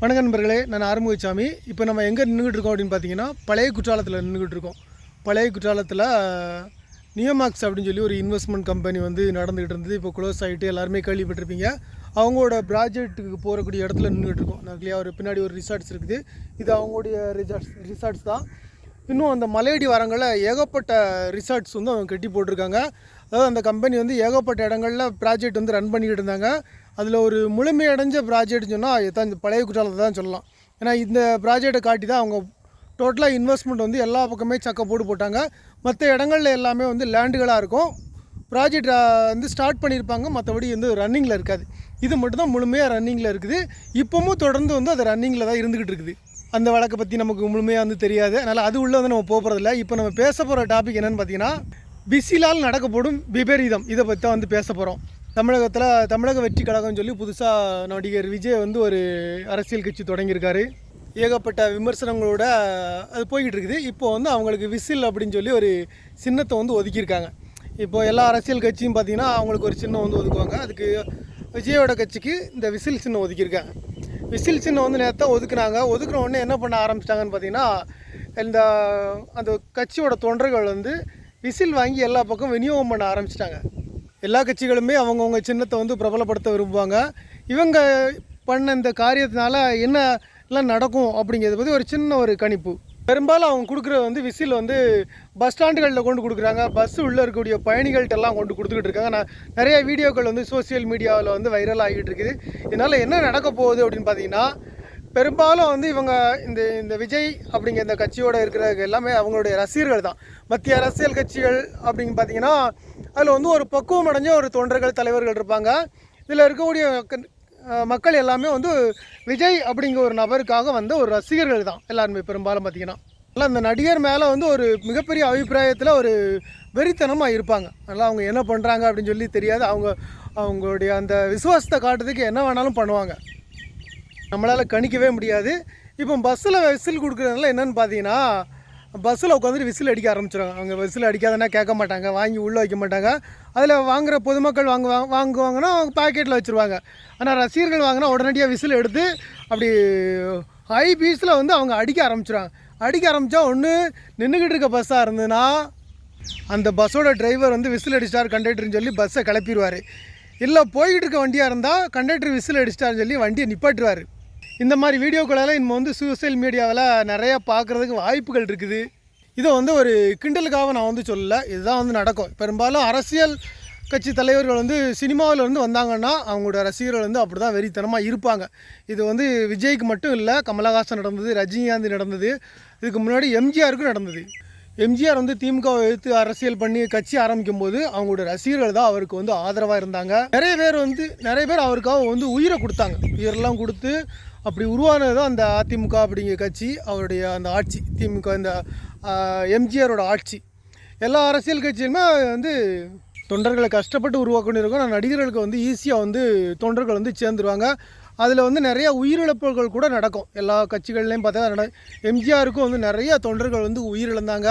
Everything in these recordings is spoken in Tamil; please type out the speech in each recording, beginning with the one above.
வணக்க நண்பர்களே நான் ஆறுமுகசாமி இப்போ நம்ம எங்கே நின்றுக்கிட்டு இருக்கோம் அப்படின்னு பார்த்தீங்கன்னா பழைய குற்றாலத்தில் நின்றுக்கிட்டு இருக்கோம். பழைய குற்றாலத்தில் நியோமாக்ஸ் அப்படின்னு சொல்லி ஒரு இன்வெஸ்ட்மெண்ட் கம்பெனி வந்து நடந்துகிட்டு இருந்தது. இப்போ க்ளோஸ் ஆகிட்டு எல்லாருமே கேள்விப்பட்டிருப்பீங்க. அவங்களோட ப்ராஜெக்ட்டுக்கு போகக்கூடிய இடத்துல நின்றுட்டு இருக்கோம். நகலியாக ஒரு பின்னாடி ஒரு ரிசார்ட்ஸ் இருக்குது. இது அவங்களுடைய ரிசார்ட்ஸ் ரிசார்ட்ஸ் தான். இன்னும் அந்த மலையடி வாரங்களில் ஏகப்பட்ட ரிசார்ட்ஸ் வந்து அவங்க கட்டி போட்டிருக்காங்க. அதாவது அந்த கம்பெனி வந்து ஏகப்பட்ட இடங்களில் ப்ராஜெக்ட் வந்து ரன் பண்ணிக்கிட்டு இருந்தாங்க. அதில் ஒரு முழுமையடைஞ்ச ப்ராஜெக்ட்னு சொன்னால் தான் இந்த பழைய குற்றாலத்தை தான் சொல்லலாம். ஏன்னா இந்த ப்ராஜெக்டை காட்டி தான் அவங்க டோட்டலாக இன்வெஸ்ட்மெண்ட் வந்து எல்லா பக்கமே சக்க போட்டு போட்டாங்க. மற்ற இடங்கள்ல எல்லாமே வந்து லேண்டுகளாக இருக்கும். ப்ராஜெக்ட் வந்து ஸ்டார்ட் பண்ணியிருப்பாங்க. மற்றபடி வந்து ரன்னிங்கில் இருக்காது. இது மட்டும்தான் முழுமையாக ரன்னிங்கில் இருக்குது. இப்போவும் தொடர்ந்து வந்து அது ரன்னிங்கில் தான் இருந்துக்கிட்டு இருக்குது. அந்த வழக்கை பற்றி நமக்கு முழுமையாக வந்து தெரியாது. அதனால் அது உள்ளே வந்து நம்ம போகிறதில்ல இப்போ நம்ம பேச போகிற டாபிக் என்னென்னு பார்த்தீங்கன்னா பிசிலால் நடக்கப்படும் விபரீதம். இதை பற்றி தான் வந்து பேச போகிறோம் தமிழகத்தில் தமிழக வெற்றி கழகம்னு சொல்லி புதுசாக நடிகர் விஜய் வந்து ஒரு அரசியல் கட்சி தொடங்கியிருக்காரு. ஏகப்பட்ட விமர்சனங்களோட அது போய்கிட்டு இருக்குது. இப்போ வந்து அவங்களுக்கு விசில் அப்படின்னு சொல்லி ஒரு சின்னத்தை வந்து ஒதுக்கியிருக்காங்க. இப்போ எல்லா அரசியல் கட்சியும் பார்த்தீங்கன்னா அவங்களுக்கு ஒரு சின்னம் வந்து ஒதுக்குவாங்க. அதுக்கு விஜயோட கட்சிக்கு இந்த விசில் சின்னம் ஒதுக்கியிருக்காங்க. விசில் சின்னம் வந்து நேரத்தை ஒதுக்குனாங்க. ஒதுக்குன உடனே என்ன பண்ண ஆரம்பிச்சிட்டாங்கன்னு பார்த்தீங்கன்னா இந்த அந்த கட்சியோட தொண்டர்கள் வந்து விசில் வாங்கி எல்லா பக்கம் விநியோகம் பண்ண ஆரம்பிச்சிட்டாங்க. எல்லா கட்சிகளுமே அவங்கவுங்க சின்னத்தை வந்து பிரபலப்படுத்த விரும்புவாங்க. இவங்க பண்ண இந்த காரியத்தினால என்ன எல்லாம் நடக்கும் அப்படிங்கிறத பற்றி ஒரு சின்ன ஒரு கணிப்பு. பெரும்பாலும் அவங்க கொடுக்குறது வந்து விசில் வந்து பஸ் ஸ்டாண்டுகளில் கொண்டு கொடுக்குறாங்க. பஸ் உள்ளே இருக்கக்கூடிய பயணிகள்கிட்ட எல்லாம் கொண்டு கொடுத்துக்கிட்டு இருக்காங்க. நான் நிறைய வீடியோக்கள் வந்து சோஷியல் மீடியாவில் வந்து வைரல் ஆகிட்டு இருக்குது. இதனால் என்ன நடக்க போகுது அப்படின்னு பார்த்தீங்கன்னா பெரும்பாலும் வந்து இவங்க இந்த இந்த விஜய் அப்படிங்கிற இந்த கட்சியோட இருக்கிற எல்லாமே அவங்களுடைய ரசிகர்கள் தான். மத்திய அரசியல் கட்சிகள் அப்படின்னு பார்த்தீங்கன்னா அதில் வந்து ஒரு பக்குவம் அடைஞ்ச ஒரு தொண்டர்கள் தலைவர்கள் இருப்பாங்க. இதில் இருக்கக்கூடிய மக்கள் எல்லாமே வந்து விஜய் அப்படிங்கிற ஒரு நபருக்காக வந்து ஒரு ரசிகர்கள் தான் எல்லாருமே பெரும்பாலும் பார்த்தீங்கன்னா. அதனால் அந்த நடிகர் மேலே வந்து ஒரு மிகப்பெரிய அபிப்பிராயத்தில் ஒரு வெறித்தனமாக இருப்பாங்க. அதனால் அவங்க என்ன பண்ணுறாங்க அப்படின்னு சொல்லி தெரியாது. அவங்க அவங்களுடைய அந்த விசுவாசத்தை காட்டுறதுக்கு என்ன வேணாலும் பண்ணுவாங்க. நம்மளால் கணிக்கவே முடியாது. இப்போ பஸ்ஸில் விசில் கொடுக்குறதுனால என்னென்னு பார்த்தீங்கன்னா பஸ்ஸில் உட்காந்துட்டு விசில் அடிக்க ஆரம்பிச்சிடுவாங்க அவங்க விசில் அடிக்காதனா கேட்க மாட்டாங்க வாங்கி உள்ளே வைக்க மாட்டாங்க. அதில் வாங்குகிற பொதுமக்கள் வாங்குவாங்க வாங்குவாங்கன்னா அவங்க பாக்கெட்டில் வச்சுருவாங்க. ஆனால் ரசிகர்கள் வாங்கினா உடனடியாக விசில் எடுத்து அப்படி ஹை பீஸில் வந்து அவங்க அடிக்க ஆரம்பிச்சிடுவாங்க அடிக்க ஆரம்பித்தா ஒன்று நின்றுக்கிட்டு இருக்க பஸ்ஸாக இருந்ததுன்னா அந்த பஸ்ஸோட டிரைவர் வந்து விசில் அடிச்சிட்டார் கண்டக்டர்னு சொல்லி பஸ்ஸை கிளப்பிடுவார் இல்லை போய்கிட்டு இருக்க வண்டியாக இருந்தால் கண்டக்டர் விசில் அடிச்சிட்டாருன்னு சொல்லி வண்டியை நிப்பாட்டுவார். இந்த மாதிரி வீடியோக்களெல்லாம் நம்ம வந்து சோசியல் மீடியாவில் நிறையா பார்க்குறதுக்கு வாய்ப்புகள் இருக்குது. இதை வந்து ஒரு கிண்டலுக்காக நான் வந்து சொல்லலை. இதுதான் வந்து நடக்கும். பெரும்பாலும் அரசியல் கட்சி தலைவர்கள் வந்து சினிமாவில் இருந்து வந்தாங்கன்னா அவங்களோட ரசிகர்கள் வந்து அப்படி தான் வெறித்தனமாக இருப்பாங்க. இது வந்து விஜய்க்கு மட்டும் இல்லை கமலஹாசன் நடந்தது ரஜினிகாந்த் நடந்தது இதுக்கு முன்னாடி எம்ஜிஆருக்கும் நடந்தது. எம்ஜிஆர் வந்து திமுகவை எடுத்து அரசியல் பண்ணி கட்சி ஆரம்பிக்கும் போது அவங்களோட ரசிகர்கள் தான் அவருக்கு வந்து ஆதரவாக இருந்தாங்க. நிறைய பேர் வந்து நிறைய பேர் அவருக்காக வந்து உயிரை கொடுத்தாங்க. உயிரெல்லாம் கொடுத்து அப்படி உருவானது தான் அந்த அதிமுக அப்படிங்கிற கட்சி அவருடைய அந்த ஆட்சி திமுக இந்த எம்ஜிஆரோட ஆட்சி. எல்லா அரசியல் கட்சியுமே வந்து தொண்டர்களை கஷ்டப்பட்டு உருவாக்கணும் இருக்கும். ஆனால் நடிகர்களுக்கு வந்து ஈஸியாக வந்து தொண்டர்கள் வந்து சேர்ந்துருவாங்க. அதில் வந்து நிறைய உயிரிழப்புகள் கூட நடக்கும். எல்லா கட்சிகள்லேயும் பார்த்தா எம்ஜிஆருக்கும் வந்து நிறைய தொண்டர்கள் வந்து உயிரிழந்தாங்க.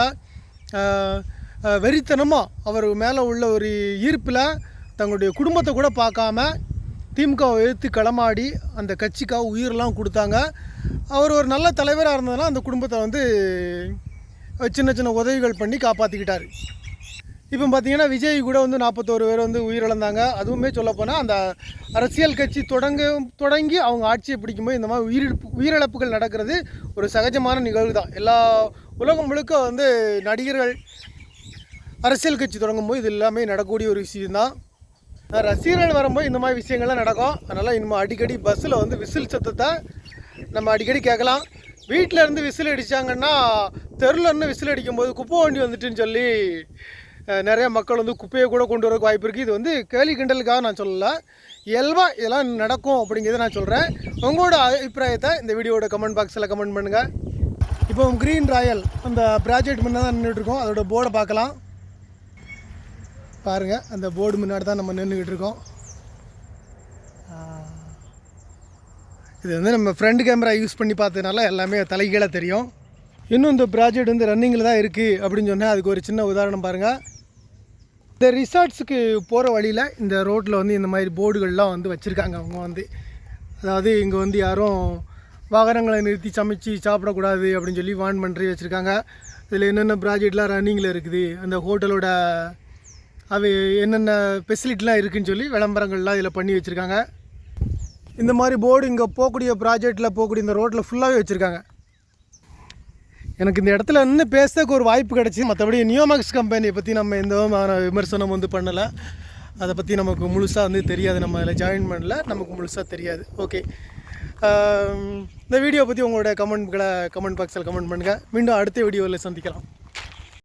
வெறித்தனமாக அவர் மேலே உள்ள ஒரு ஈர்ப்பில் தங்களுடைய குடும்பத்தை கூட பார்க்காம திமுகவை எழுத்து களமாடி அந்த கட்சிக்காக உயிரெல்லாம் கொடுத்தாங்க. அவர் ஒரு நல்ல தலைவராக இருந்ததுனால் அந்த குடும்பத்தை வந்து சின்ன சின்ன உதவிகள் பண்ணி காப்பாற்றிக்கிட்டார் இப்போ பார்த்தீங்கன்னா விஜய் கூட வந்து நாற்பத்தோரு பேர் வந்து உயிரிழந்தாங்க. அதுவுமே சொல்லப்போனால் அந்த அரசியல் கட்சி தொடங்க தொடங்கி அவங்க ஆட்சியை பிடிக்கும்போது இந்த மாதிரி உயிரிழப்பு உயிரிழப்புகள் நடக்கிறது ஒரு சகஜமான நிகழ்வு தான் எல்லா உலகம் முழுக்க வந்து நடிகர்கள் அரசியல் கட்சி தொடங்கும்போது இது எல்லாமே நடக்கக்கூடிய ஒரு விஷயம்தான். ரசிகர்கள் வரும்போது இந்த மாதிரி விஷயங்கள்லாம் நடக்கும். அதனால் இனிமேல் அடிக்கடி பஸ்ஸில் வந்து விசில் சத்தத்தை நம்ம அடிக்கடி கேட்கலாம். வீட்டில் இருந்து விசில் அடித்தாங்கன்னா தெருவில் இருந்து விசில் அடிக்கும்போது குப்பை வண்டி வந்துட்டுன்னு சொல்லி நிறையா நிறைய மக்கள் வந்து குப்பையை கூட கொண்டு வரக்கு வாய்ப்பு இருக்குது இது வந்து கேலி கிண்டலுக்காக நான் சொல்லலை. இயல்பாக இதெல்லாம் நடக்கும் அப்படிங்கிறத நான் சொல்கிறேன் உங்களோட அபிப்பிராயத்தை இந்த வீடியோட கமெண்ட் பாக்ஸில் கமெண்ட் பண்ணுங்கள் இப்போ க்ரீன் ராயல் அந்த ப்ராஜெக்ட் முன்னே தான் நின்றுட்டுருக்கோம் அதோட போர்டை பார்க்கலாம். பாருங்கள் அந்த போர்டு முன்னாடி தான் நம்ம நின்றுக்கிட்டு இருக்கோம். இது வந்து நம்ம ஃப்ரண்ட் கேமரா யூஸ் பண்ணி பார்த்ததுனால எல்லாமே தலைகீழாக தெரியும். இன்னும் இந்த ப்ராஜெக்ட் வந்து ரன்னிங்கில் தான் இருக்குது அப்படின்னு சொன்னால் அதுக்கு ஒரு சின்ன உதாரணம் பாருங்கள் இந்த ரிசார்ட்ஸுக்கு போகிற வழியில் இந்த ரோட்டில் வந்து இந்த மாதிரி போர்டுகள்லாம் வந்து வச்சுருக்காங்க அவங்க வந்து. அதாவது இங்கே வந்து யாரும் வாகனங்களை நிறுத்தி சமைச்சு சாப்பிடக்கூடாது அப்படின்னு சொல்லி வான் பண்ணி வச்சுருக்காங்க. இதில் என்னென்ன ப்ராஜெக்ட்லாம் ரன்னிங்கில் இருக்குது அந்த ஹோட்டலோட அவை என்னென்ன ஃபெசிலிட்டிலாம் இருக்குதுன்னு சொல்லி விளம்பரங்கள்லாம் இதில் பண்ணி வச்சுருக்காங்க. இந்த மாதிரி போர்டு இங்கே போகக்கூடிய ப்ராஜெக்டில் போகக்கூடிய இந்த ரோட்டில் ஃபுல்லாகவே வச்சுருக்காங்க. எனக்கு இந்த இடத்துல இன்னும் பேசுறதுக்கு ஒரு வாய்ப்பு கிடச்சி மற்றபடி நியோமாக்ஸ் கம்பெனியை பற்றி நம்ம எந்த விதமான விமர்சனம் வந்து பண்ணலை. அதை பற்றி நமக்கு முழுசாக வந்து தெரியாது. நம்ம அதில் ஜாயின் பண்ணல. நமக்கு முழுசாக தெரியாது. ஓகே இந்த வீடியோ பற்றி உங்களோட கமெண்ட்களை கமெண்ட் பாக்ஸில் கமெண்ட் பண்ணுங்கள் மீண்டும் அடுத்த வீடியோவில் சந்திக்கலாம்.